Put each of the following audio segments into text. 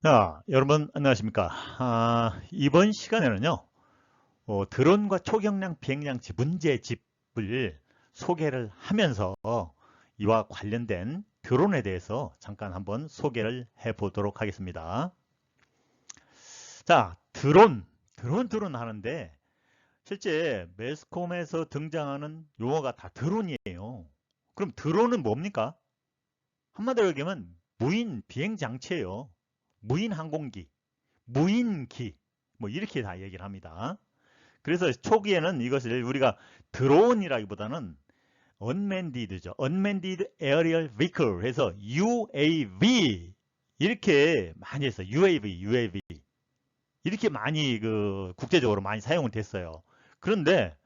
자, 여러분 안녕하십니까? 아, 이번 시간에는요, 어, 드론과 초경량 비행장치 문제집을 소개를 하면서 이와 관련된 드론에 대해서 잠깐 한번 소개를 해 보도록 하겠습니다. 자, 드론, 드론 드론 하는데 실제 매스콤에서 등장하는 용어가 다 드론이에요. 그럼 드론은 뭡니까? 한마디로 얘기하면 무인 비행장치예요. 무인 항공기, 무인기 뭐 이렇게 다 얘기를 합니다. 그래서 초기에는 이것을 우리가 드론이라기보다는 unmanned죠. unmanned aerial vehicle 해서 UAV 이렇게 많이 했어요. UAV, UAV 이렇게 많이 그 국제적으로 많이 사용은 됐어요. 그런데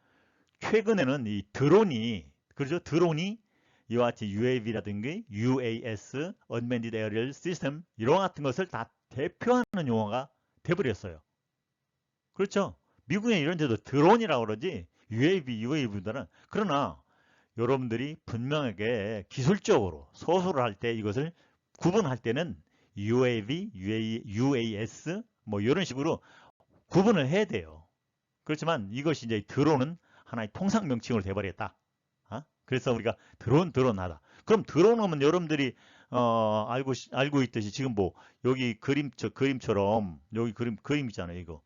최근에는 이 드론이 그렇죠? 드론이 이와 같이 UAV라든지 UAS, Unmanned Aerial System 이런 같은 것을 다 대표하는 용어가 돼버렸어요. 그렇죠? 미국에 이런 데도 드론이라고 그러지 UAV, UAV보다는 그러나 여러분들이 분명하게 기술적으로 소설을 할때 이것을 구분할 때는 UAV, UA, UAS 뭐 이런 식으로 구분을 해야 돼요. 그렇지만 이것이 이제 드론은 하나의 통상 명칭으로 돼버렸다. 그래서 우리가 드론 드론 하다. 그럼 드론 하면 여러분들이 어, 알고 알고 있듯이 지금 뭐 여기 그림 저 그림처럼 여기 그림 그림 있잖아요. 이거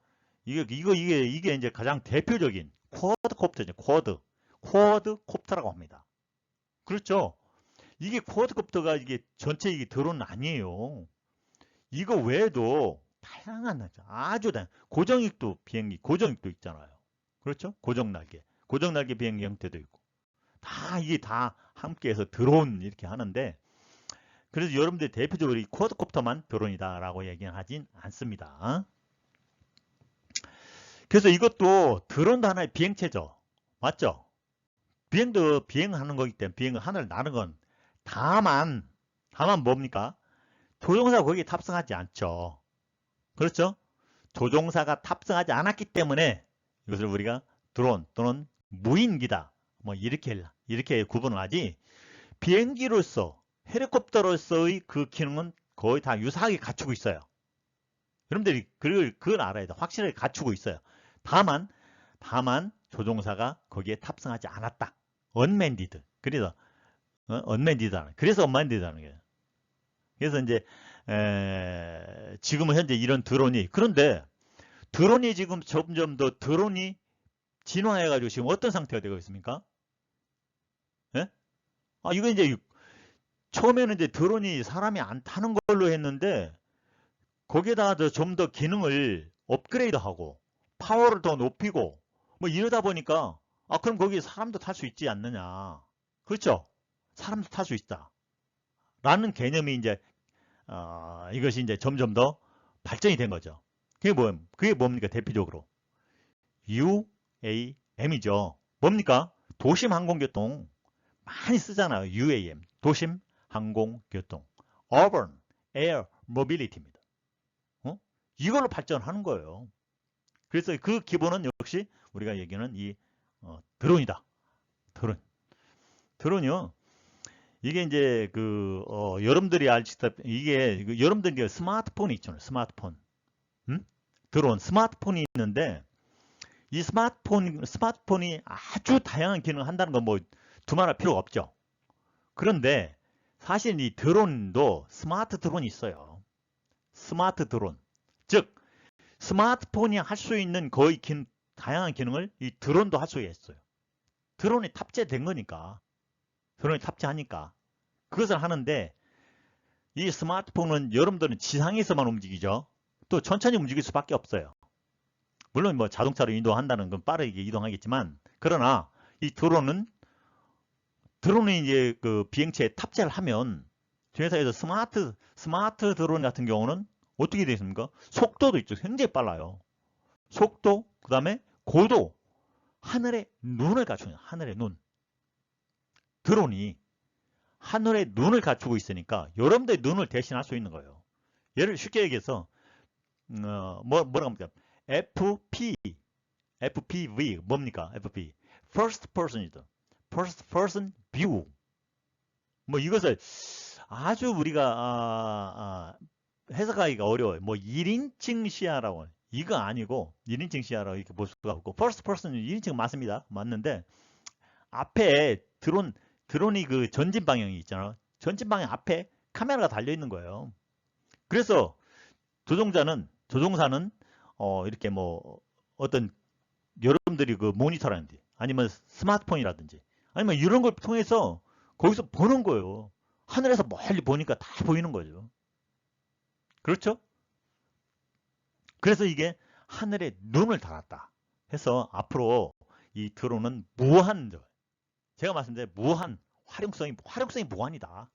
이게 이거 이게 이게 이제 가장 대표적인 쿼드콥터죠. 쿼드 쿼드콥터라고 합니다. 그렇죠? 이게 쿼드콥터가 이게 전체 이게 드론 아니에요. 이거 외에도 다양한 아주 다양 고정익도 비행기 고정익도 있잖아요. 그렇죠? 고정 날개 고정 날개 비행기 형태도 있고 다 이게 다 함께해서 드론 이렇게 하는데 그래서 여러분들 대표적으로 이 쿼드콥터만 드론이다라고 얘기는 하진 않습니다. 그래서 이것도 드론도 하나의 비행체죠. 맞죠? 비행도 비행하는 거기 때문에 비행을 하늘 나는 건 다만 다만 뭡니까? 조종사가 거기에 탑승하지 않죠. 그렇죠? 조종사가 탑승하지 않았기 때문에 이것을 우리가 드론 또는 무인기다 뭐 이렇게 이렇게 구분을 하지 비행기로서 헬리콥터로서의 그 기능은 거의 다 유사하게 갖추고 있어요. 여러분들이 그걸, 그걸 알아야 돼. 확실하게 갖추고 있어요. 다만 다만 조종사가 거기에 탑승하지 않았다. 언맨디드. 그래서 어? 언맨디드하는. 그래서 언맨디드하는 거예요. 그래서 이제 에, 지금은 현재 이런 드론이 그런데 드론이 지금 점점 더 드론이 진화해가지고 지금 어떤 상태가 되고 있습니까? 아, 이거 이제 처음에는 이제 드론이 사람이 안 타는 걸로 했는데 거기에다가 좀더 기능을 업그레이드하고 파워를 더 높이고 뭐 이러다 보니까 아 그럼 거기 사람도 탈 수 있지 않느냐. 그렇죠? 사람도 탈 수 있다. 라는 개념이 이제 어, 이것이 이제 점점 더 발전이 된 거죠. 그게 뭐 그게 뭡니까? 대표적으로. UAM이죠. 뭡니까? 도심 항공교통 많이 쓰잖아요. UAM, 도심 항공 교통, Urban Air Mobility입니다. 어? 이걸로 발전하는 거예요. 그래서 그 기본은 역시 우리가 얘기하는 이 어, 드론이다. 드론. 드론이요. 이게 이제 그 어, 여러분들이 알시다시피 이게 그 여러분들 스마트폰이 있잖아요. 스마트폰. 음? 드론 스마트폰이 있는데 이 스마트폰 스마트폰이 아주 다양한 기능을 한다는 건뭐 두말할 필요가 없죠. 그런데 사실 이 드론도 스마트 드론이 있어요. 스마트 드론. 즉 스마트폰이 할 수 있는 거의 긴, 다양한 기능을 이 드론도 할 수 있어요. 드론이 탑재된 거니까. 드론이 탑재하니까. 그것을 하는데 이 스마트폰은 여러분들은 지상에서만 움직이죠. 또 천천히 움직일 수밖에 없어요. 물론 뭐 자동차로 이동한다는 건 빠르게 이동하겠지만 그러나 이 드론은 드론이 이제 그 비행체에 탑재를 하면 회사에서 스마트 스마트 드론 같은 경우는 어떻게 되어 있습니까? 속도도 있죠. 굉장히 빨라요. 속도, 그 다음에 고도, 하늘의 눈을 갖추는 하늘의 눈. 드론이 하늘의 눈을 갖추고 있으니까 여러분들의 눈을 대신할 수 있는 거예요. 예를 쉽게 얘기해서 어, 뭐, 뭐라고 합니까? FP, FPV 뭡니까? FP, First Person이죠. First Person View. 뭐 이것을 아주 우리가 아, 아, 해석하기가 어려워요. 뭐 1인칭 시야라고 이거 아니고 1인칭 시야라고 이렇게 볼 수가 없고 퍼스트 퍼슨은 1인칭 맞습니다. 맞는데 앞에 드론 드론이 그 전진 방향이 있잖아. 전진 방향 앞에 카메라가 달려 있는 거예요. 그래서 조종자는 조종사는 어 이렇게 뭐 어떤 여러분들이 그 모니터라든지 아니면 스마트폰이라든지 아니면 이런 걸 통해서 거기서 보는 거예요. 하늘에서 멀리 보니까 다 보이는 거죠. 그렇죠? 그래서 이게 하늘에 눈을 달았다 해서 앞으로 이 드론은 무한 제가 말씀드린 무한 활용성이 활용성이 무한이다.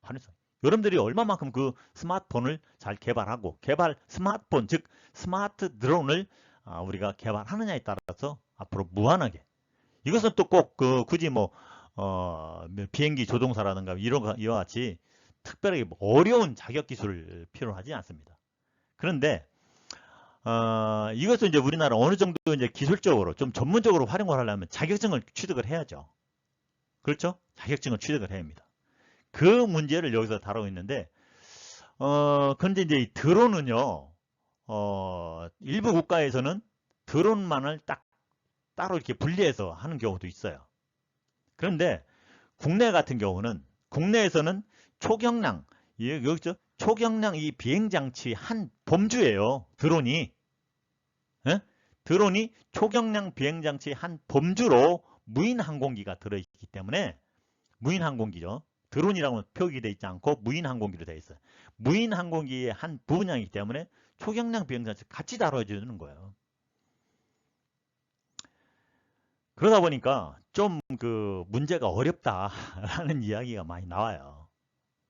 활용성. 여러분들이 얼마만큼 그 스마트폰을 잘 개발하고 개발 스마트폰 즉 스마트 드론을 아, 우리가 개발하느냐에 따라서 앞으로 무한하게 이것은 또 꼭 그 굳이 뭐 어, 비행기 조종사라든가 이런 거 이와 같이 특별하게 뭐 어려운 자격 기술을 필요하지 않습니다. 그런데 어, 이것은 이제 우리나라 어느 정도 이제 기술적으로 좀 전문적으로 활용을 하려면 자격증을 취득을 해야죠. 그렇죠? 자격증을 취득을 해야 합니다. 그 문제를 여기서 다루고 있는데, 어, 근데 이제 이 드론은요, 어, 일부 국가에서는 드론만을 딱 따로 이렇게 분리해서 하는 경우도 있어요. 그런데 국내 같은 경우는 국내에서는 초경량 여기죠 초경량 이 비행 장치 한 범주예요. 드론이 에? 드론이 초경량 비행 장치 한 범주로 무인 항공기가 들어있기 때문에 무인 항공기죠. 드론이라고 표기되어 있지 않고 무인 항공기로 되어 있어요. 무인 항공기의 한 부분이기 때문에 초경량 비행 장치 같이 다뤄주는 거예요. 그러다 보니까 좀 그 문제가 어렵다라는 이야기가 많이 나와요.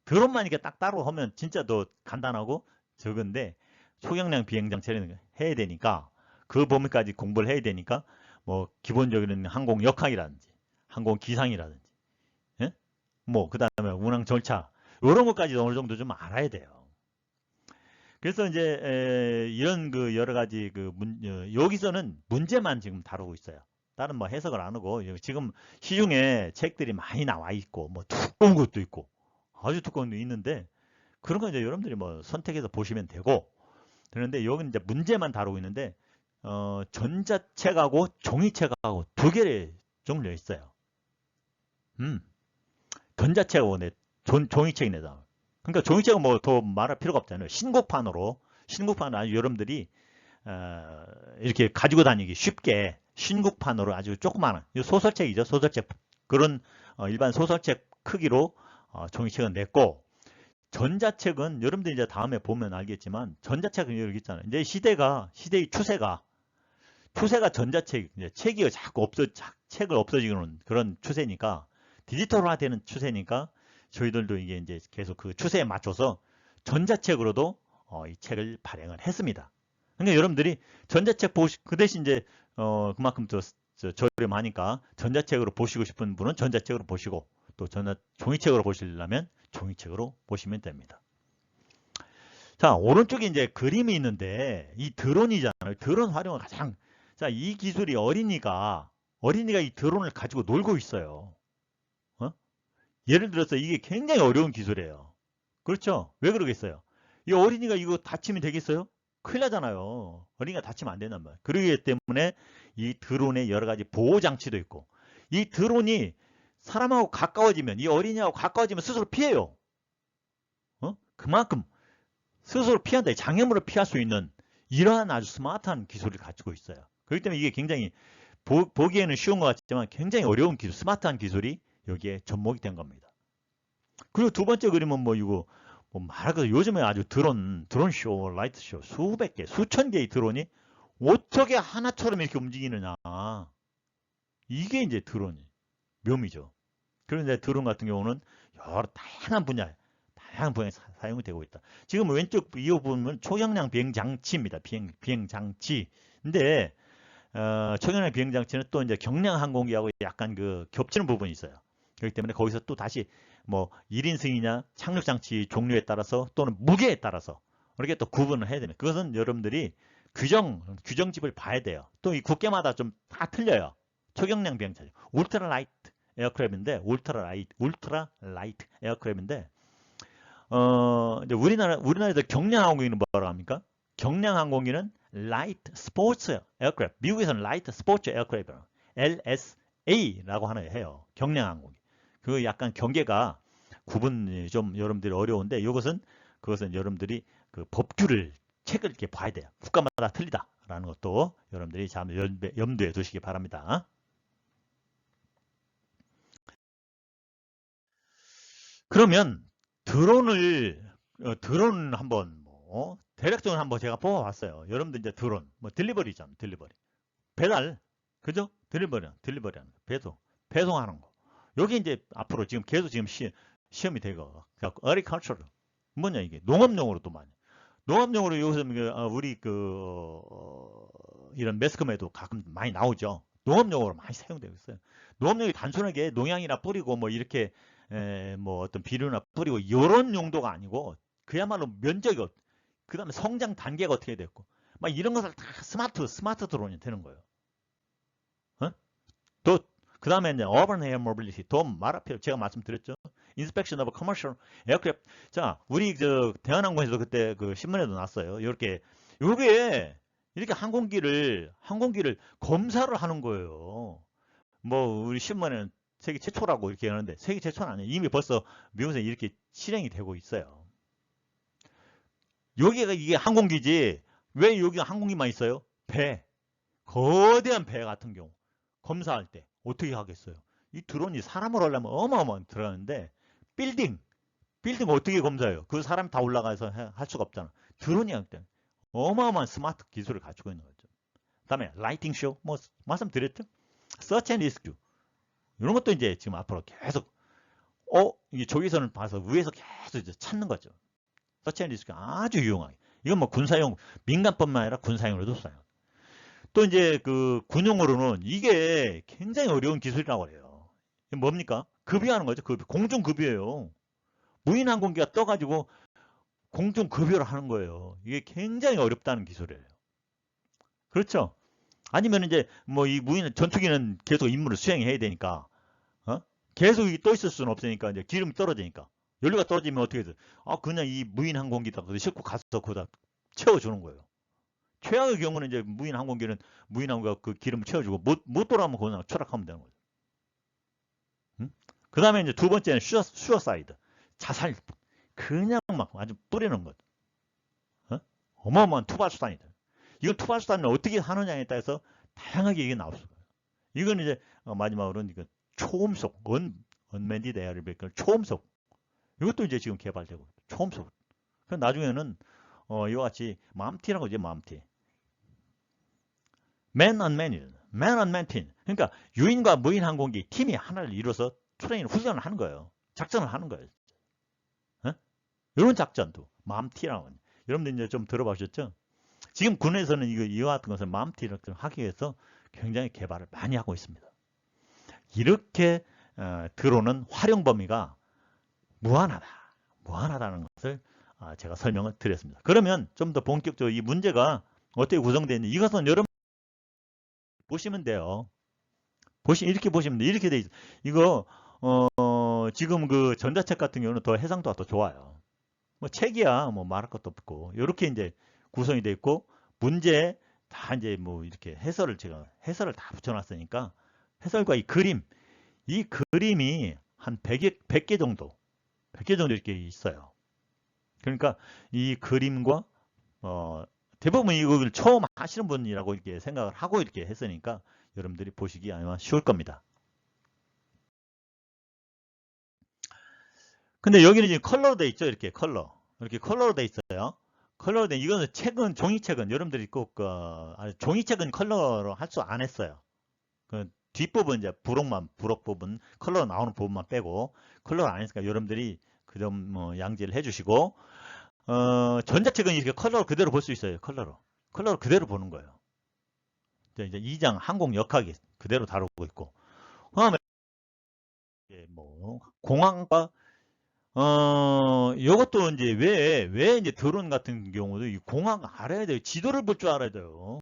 드론만 이렇게 딱 따로 하면 진짜 더 간단하고 적은데 초경량 비행장치를 해야 되니까 그 범위까지 공부를 해야 되니까 뭐 기본적인 항공 역학이라든지 항공 기상이라든지 예? 뭐그 다음에 운항 절차 이런 것까지 어느 정도 좀 알아야 돼요. 그래서 이제 에, 이런 그 여러 가지 그 문, 어, 여기서는 문제만 지금 다루고 있어요. 다른 뭐 해석을 안 하고 지금 시중에 책들이 많이 나와 있고 뭐 두꺼운 것도 있고 아주 두꺼운 것도 있는데 그런 거 이제 여러분들이 뭐 선택해서 보시면 되고 그런데 여기는 이제 문제만 다루고 있는데 어, 전자책하고 종이책하고 두 개를 종류가 있어요. 음, 전자책하고 내 종, 종이책 내다. 그러니까 종이책은 뭐 더 말할 필요가 없잖아요. 신곡판으로 신곡판은 아주 여러분들이 어, 이렇게 가지고 다니기 쉽게 신곡판으로 아주 조그마한 소설책이죠. 소설책 그런 어, 일반 소설책 크기로 어, 종이책은 냈고 전자책은 여러분들 이제 다음에 보면 알겠지만 전자책은 여기 있잖아요. 이제 시대가 시대의 추세가 추세가 전자책 이제 책이 자꾸 없어 책을 없어지는 그런 추세니까 디지털화되는 추세니까 저희들도 이게 이제 계속 그 추세에 맞춰서 전자책으로도 어, 이 책을 발행을 했습니다. 그러니까 여러분들이 전자책 보시 그 대신 이제 어, 그만큼 더 저렴하니까 전자책으로 보시고 싶은 분은 전자책으로 보시고 또 전자 종이책으로 보시려면 종이책으로 보시면 됩니다. 자 오른쪽에 이제 그림이 있는데 이 드론이잖아요. 드론 활용을 가장 자 이 기술이 어린이가 어린이가 이 드론을 가지고 놀고 있어요. 어? 예를 들어서 이게 굉장히 어려운 기술이에요. 그렇죠? 왜 그러겠어요? 이 어린이가 이거 다치면 되겠어요? 큰일 나잖아요. 어린이가 다치면 안 된단 말이에요. 그러기 때문에 이 드론의 여러 가지 보호 장치도 있고 이 드론이 사람하고 가까워지면 이 어린이하고 가까워지면 스스로 피해요. 어? 그만큼 스스로 피한다. 장애물을 피할 수 있는 이러한 아주 스마트한 기술을 가지고 있어요. 그렇기 때문에 이게 굉장히 보, 기에는 쉬운 것 같지만 굉장히 어려운 기술, 스마트한 기술이 여기에 접목이 된 겁니다. 그리고 두 번째 그림은 뭐 이거 뭐것 요즘에 아주 드론, 드론 쇼, 라이트 쇼 수백 개, 수천 개의 드론이 어떻게 하나처럼 이렇게 움직이느냐. 이게 이제 드론이 묘미죠. 그런데 드론 같은 경우는 여러 다양한 분야에 다양한 분야에 사용이 되고 있다. 지금 왼쪽 이 부분은 초경량 비행 장치입니다. 비행 비행 장치. 근데 어, 초경량 비행 장치는 또 이제 경량 항공기하고 약간 그 겹치는 부분이 있어요. 그렇기 때문에 거기서 또 다시 뭐 1인승이냐 착륙장치 종류에 따라서 또는 무게에 따라서 이렇게 또 구분을 해야 됩니다. 그것은 여러분들이 규정, 규정집을 봐야 돼요. 또 이 국계마다 좀 다 틀려요. 초경량 비행차죠. 울트라 라이트 에어크래프인데 울트라 라이트, 울트라 라이트 에어크래프인데 어, 이제 우리나라, 우리나라에서 경량 항공기는 뭐라고 합니까? 경량 항공기는 Light Sports Aircraft. 미국에서는 Light Sports Aircraft. LSA라고 하나 해요. 경량 항공기. 그 약간 경계가 구분이 좀 여러분들이 어려운데 이것은 그것은 여러분들이 그 법규를 책을 이렇게 봐야 돼요. 국가마다 틀리다라는 것도 여러분들이 잘 염두에, 두시기 바랍니다. 그러면 드론을 어, 드론 한번 뭐 대략적으로 한번 제가 뽑아봤어요. 여러분들 이제 드론 뭐 딜리버리죠, 딜리버리 배달 그죠? 딜리버리 딜리버리하는 거, 배송 배송하는 거. 여기 이제 앞으로 지금 계속 지금 시, 시험이 되고 어리컬처 뭐냐 이게 농업용으로 또 많이 농업용으로 여기서 그, 어, 우리 그 어, 이런 매스컴에도 가끔 많이 나오죠. 농업용으로 많이 사용되고 있어요. 농업용이 단순하게 농약이나 뿌리고 뭐 이렇게 에, 뭐 어떤 비료나 뿌리고 이런 용도가 아니고 그야말로 면적이 그 다음에 성장 단계가 어떻게 됐고 막 이런 것을 다 스마트 스마트 드론이 되는 거예요. 어? 또 그 다음에 이제 urban air mobility 또 말할 필요 제가 말씀드렸죠. inspection of commercial aircraft. 자, 우리 저 대한항공에서 그때 그 신문에도 났어요. 이렇게 요게 이렇게 항공기를 항공기를 검사를 하는 거예요. 뭐 우리 신문에는 세계 최초라고 이렇게 하는데 세계 최초는 아니에요. 이미 벌써 미국에서 이렇게 실행이 되고 있어요. 여기가 이게 항공기지 왜 여기 항공기만 있어요? 배 거대한 배 같은 경우 검사할 때 어떻게 하겠어요? 이 드론이 사람을 하려면 어마어마한 들어가는데 빌딩 빌딩 어떻게 검사해요? 그 사람 다 올라가서 할 수가 없잖아. 드론이 할때 어마어마한 스마트 기술을 가지고 있는 거죠. 그다음에 라이팅 쇼 뭐 말씀드렸죠? 서치 앤 리스큐 이런 것도 이제 지금 앞으로 계속 어 이게 조기선을 봐서 위에서 계속 이제 찾는 거죠. 서치 앤 리스큐 아주 유용하게. 이건 뭐 군사용 민간뿐만 아니라 군사용으로도 써요. 또 이제 그 군용으로는 이게 굉장히 어려운 기술이라고 해요. 뭡니까? 급유하는 거죠. 급유. 공중 급유예요. 무인 항공기가 떠가지고 공중 급유를 하는 거예요. 이게 굉장히 어렵다는 기술이에요. 그렇죠? 아니면 이제 뭐 이 무인 전투기는 계속 임무를 수행해야 되니까 어? 계속 떠 있을 수는 없으니까 이제 기름이 떨어지니까 연료가 떨어지면 어떻게 돼? 아 그냥 이 무인 항공기다 싣고 가서 거기다 채워주는 거예요. 최악의 경우는 이제 무인 항공기는 무인 항공기가 그 기름을 채워주고 못, 못 돌아오면 그냥 추락하면 되는 거죠. 응? 그 다음에 이제 두 번째는 슈어, 슈어사이드. 자살. 그냥 막 아주 뿌리는 것. 어? 어마어마한 투발수단이다. 이건 투발수단을 어떻게 하느냐에 따라서 다양하게 이게 나올 수가 있어요. 이건 이제 어, 마지막으로는 이거 초음속, 언, 언맨디드 에어리베이커 초음속. 이것도 이제 지금 개발되고 초음속. 그 나중에는 어, 이와 같이 맘티라고 이제 맘티. 맨 언맨이 맨 언맨틴. 그러니까 유인과 무인 항공기 팀이 하나를 이뤄서 트레이닝 훈련을 하는 거예요. 작전을 하는 거예요. 어? 이런 작전도 맘티라고. 여러분들 이제 좀 들어보셨죠? 지금 군에서는 이거 이와 같은 것을 맘티를 하기 위해서 굉장히 개발을 많이 하고 있습니다. 이렇게 어, 들어오는 활용 범위가 무한하다. 무한하다는 것을 아, 제가 설명을 드렸습니다. 그러면 좀 더 본격적으로 이 문제가 어떻게 구성되어 있는지 이것은 여러분 보시면 돼요. 보시 이렇게 보시면 돼. 이렇게 돼 있어. 이거 어, 지금 그 전자책 같은 경우는 더 해상도가 더 좋아요. 뭐 책이야 뭐 말할 것도 없고 이렇게 이제 구성이 되어 있고 문제 다 이제 뭐 이렇게 해설을 제가 해설을 다 붙여놨으니까 해설과 이 그림 이 그림이 한 100개, 100개 정도 100개 정도 이렇게 있어요. 그러니까 이 그림과 어, 대부분 이걸 처음 하시는 분이라고 이렇게 생각을 하고 이렇게 했으니까 여러분들이 보시기 아마 쉬울 겁니다. 근데 여기는 지금 컬러로 돼 있죠. 이렇게 컬러. 이렇게 컬러로 돼 있어요. 컬러로 돼 이거는 책은 종이책은 여러분들이 꼭 어, 종이책은 컬러로 할 수 안 했어요. 그 뒷부분 이제 부록만 부록 부분 컬러 나오는 부분만 빼고 컬러를 안 했으니까 여러분들이 그점뭐 양지를 해주시고 어, 전자책은 이렇게 컬러로 그대로 볼 수 있어요. 컬러로 컬러로 그대로 보는 거예요. 이제 2장 항공 역학이 그대로 다루고 있고 그다음에 뭐 공항과 어, 이것도 이제 왜, 왜 이제 드론 같은 경우도 이 공항 알아야 돼요. 지도를 볼 줄 알아야 돼요.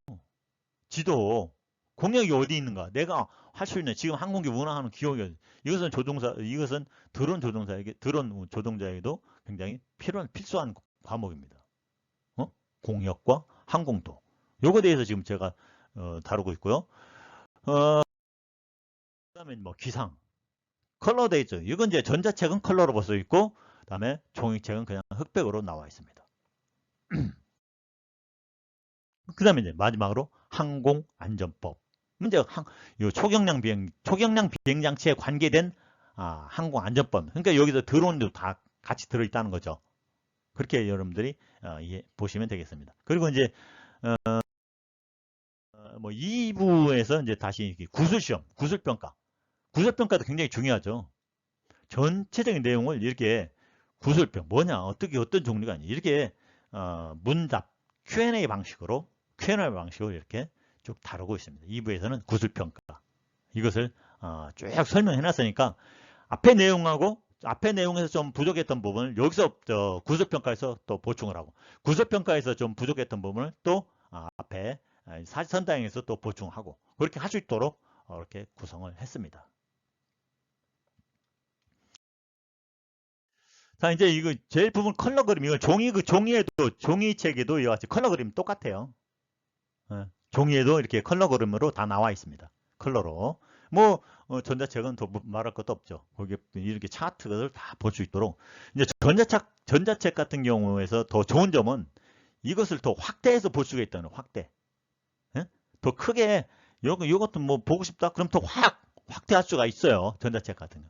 지도. 공역이 어디 있는가? 내가 할 수 있는 지금 항공기 운항하는 기억이 이것은 조종사, 이것은 드론 조종사에게, 드론 조종자에게도 굉장히 필요한 필수한 과목입니다. 어? 공역과 항공도. 요거에 대해서 지금 제가 어, 다루고 있고요. 어, 그다음에 뭐 기상, 컬러 돼 있죠. 이건 이제 전자책은 컬러로 볼수 있고, 그다음에 종이책은 그냥 흑백으로 나와 있습니다. 그다음에 이제 마지막으로 항공 안전법. 이제 항, 요 초경량 비행 초경량 비행 장치에 관계된 아, 항공 안전법. 그러니까 여기서 드론도 다 같이 들어 있다는 거죠. 그렇게 여러분들이 어, 이해 보시면 되겠습니다. 그리고 이제 어, 어, 뭐 2부에서 이제 다시 구술 시험, 구술 평가. 구술 평가도 굉장히 중요하죠. 전체적인 내용을 이렇게 구술평 뭐냐 어떻게 어떤 종류가 아니 이렇게 어, 문답 Q&A 방식으로 Q&A 방식으로 이렇게 쭉 다루고 있습니다. 2부에서는 구술평가 이것을 어, 쭉 설명해 놨으니까 앞에 내용하고 앞에 내용에서 좀 부족했던 부분을 여기서 저 구술평가에서 또 보충을 하고 구술평가에서 좀 부족했던 부분을 또 아, 앞에 사지선당에서 또 보충하고 그렇게 할 수 있도록 어, 이렇게 구성을 했습니다. 자 이제 이거 제일 부분 컬러 그림 이거 종이 그 종이에도 종이책에도 이와 같이 컬러 그림 똑같아요. 어, 종이에도 이렇게 컬러 그림으로 다 나와 있습니다. 컬러로 뭐 어, 전자책은 더 말할 것도 없죠. 거기에 이렇게 차트를 다 볼 수 있도록 이제 전자책 전자책 같은 경우에서 더 좋은 점은 이것을 더 확대해서 볼 수가 있다는 확대. 예? 더 크게 요거 요것도 뭐 보고 싶다 그럼 더 확 확대할 수가 있어요. 전자책 같은 거.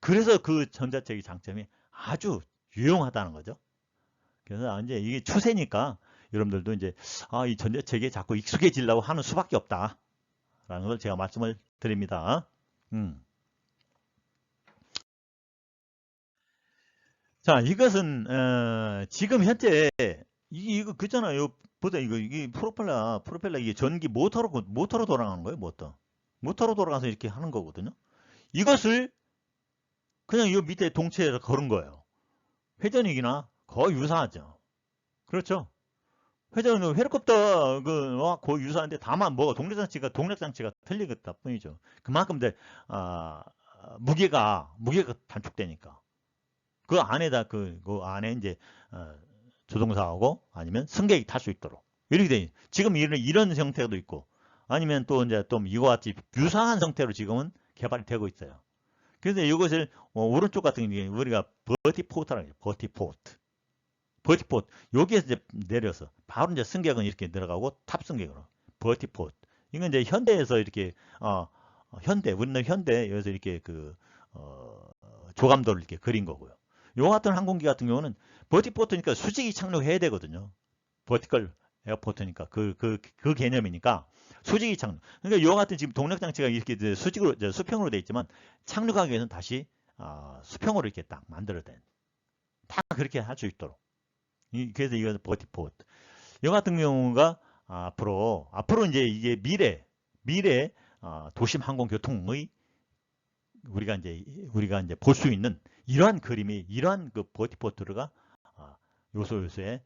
그래서 그 전자책의 장점이 아주 유용하다는 거죠. 그래서 이제 이게 추세니까 여러분들도 이제 아, 이 전자책에 자꾸 익숙해지려고 하는 수밖에 없다. 라는 걸 제가 말씀을 드립니다. 음. 자, 이것은 어, 지금 현재 이, 이거 그잖아요. 보다 이거 이게 프로펠러 프로펠러 이게 전기 모터로 모터로 돌아가는 거예요. 모터. 모터로 돌아가서 이렇게 하는 거거든요. 이것을 그냥 이 밑에 동체를 걸은 거예요. 회전익이나 거의 유사하죠. 그렇죠. 회전은 헬리콥터 그와 거의 유사한데 다만 뭐 동력 장치가 동력 장치가 틀리겠다 뿐이죠. 그만큼 이제 아, 무게가 무게가 단축되니까 그 안에다 그, 그 안에 이제 어, 조종사하고 아니면 승객이 탈 수 있도록 이렇게 돼. 지금 이런 이런 형태도 있고 아니면 또 이제 또 이와 같이 유사한 형태로 지금은 개발이 되고 있어요. 그래서 이것을 어, 오른쪽 같은 경우에 우리가 버티 포트라고 해요. 버티 포트. 버티포트. 여기에서 이제 내려서 바로 이제 승객은 이렇게 들어가고 탑 승객으로 버티포트. 이건 이제 현대에서 이렇게 어, 어 현대 우리는 현대 여기서 이렇게 그 어, 조감도를 이렇게 그린 거고요. 요 같은 항공기 같은 경우는 버티포트니까 수직이 착륙해야 되거든요. 버티컬 에어포트니까 그, 그, 그 개념이니까 수직이 착륙. 그러니까 이와 같은 지금 동력 장치가 이렇게 수직으로 수평으로 되어 있지만 착륙하기 위해서는 다시 어, 수평으로 이렇게 딱 만들어낸 다 그렇게 할 수 있도록. 이, 그래서 이것은 버티포트. 이 같은 경우가 앞으로 앞으로 이제 이게 미래 미래 어, 도심 항공 교통의 우리가 이제 우리가 이제 볼 수 있는 이러한 그림이 이러한 그 버티포트가 어, 요소 요소에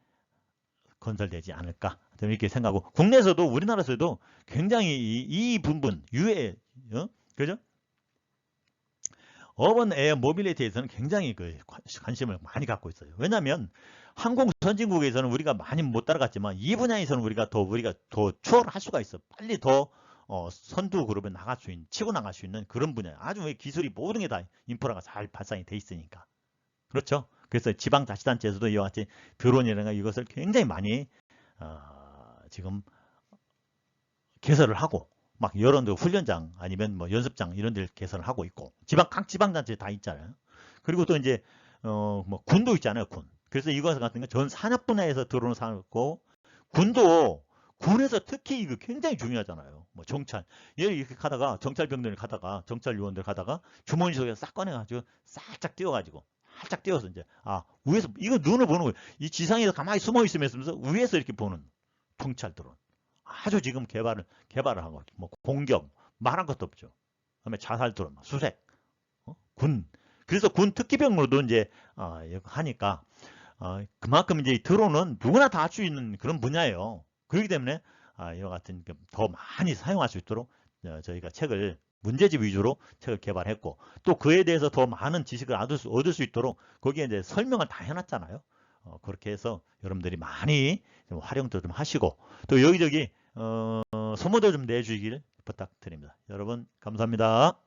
건설되지 않을까 이렇게 생각하고 국내에서도 우리나라에서도 굉장히 이, 이 분분 유해 어? 그죠? 어번 에어 모빌리티에서는 굉장히 그 관심을 많이 갖고 있어요. 왜냐하면 항공 선진국에서는 우리가 많이 못 따라갔지만 이 분야에서는 우리가 더 우리가 더 추월할 수가 있어. 빨리 더 어, 선두 그룹에 나갈 수 있는 치고 나갈 수 있는 그런 분야. 아주 기술이 모든 게 다 인프라가 잘 발상이 돼 있으니까. 그렇죠? 그래서 지방 자치단체에서도 이와 같이 드론이라든가 이것을 굉장히 많이 어, 지금 개설을 하고 막 여러 훈련장 아니면 뭐 연습장 이런 데를 개설을 하고 있고 지방 각 지방단체 다 있잖아요. 그리고 또 이제 어, 뭐 군도 있잖아요. 군. 그래서 이거 같은 거전 산업 분야에서 드론을 사고 군도 군에서 특히 이거 굉장히 중요하잖아요. 뭐 정찰. 얘 이렇게 가다가 정찰병들 가다가 정찰 요원들 가다가 주머니 속에 싹 꺼내가지고 살짝 띄워가지고 살짝 띄워서 이제 아 위에서 이거 눈을 보는 거예요. 이 지상에서 가만히 숨어 있으면서 위에서 이렇게 보는 정찰 드론. 아주 지금 개발을 개발을 한 거죠. 뭐 공격 말한 것도 없죠. 그다음에 자살 드론, 수색, 어? 군. 그래서 군 특기병으로도 이제 어, 하니까 어, 그만큼 이제 드론은 누구나 다 할 수 있는 그런 분야예요. 그렇기 때문에 아, 이와 같은 더 많이 사용할 수 있도록 어, 저희가 책을 문제집 위주로 책을 개발했고 또 그에 대해서 더 많은 지식을 얻을 수, 얻을 수 있도록 거기에 이제 설명을 다 해놨잖아요. 어, 그렇게 해서 여러분들이 많이 활용도 좀 하시고 또 여기저기 어, 소모도 좀 내주길 부탁드립니다. 여러분 감사합니다.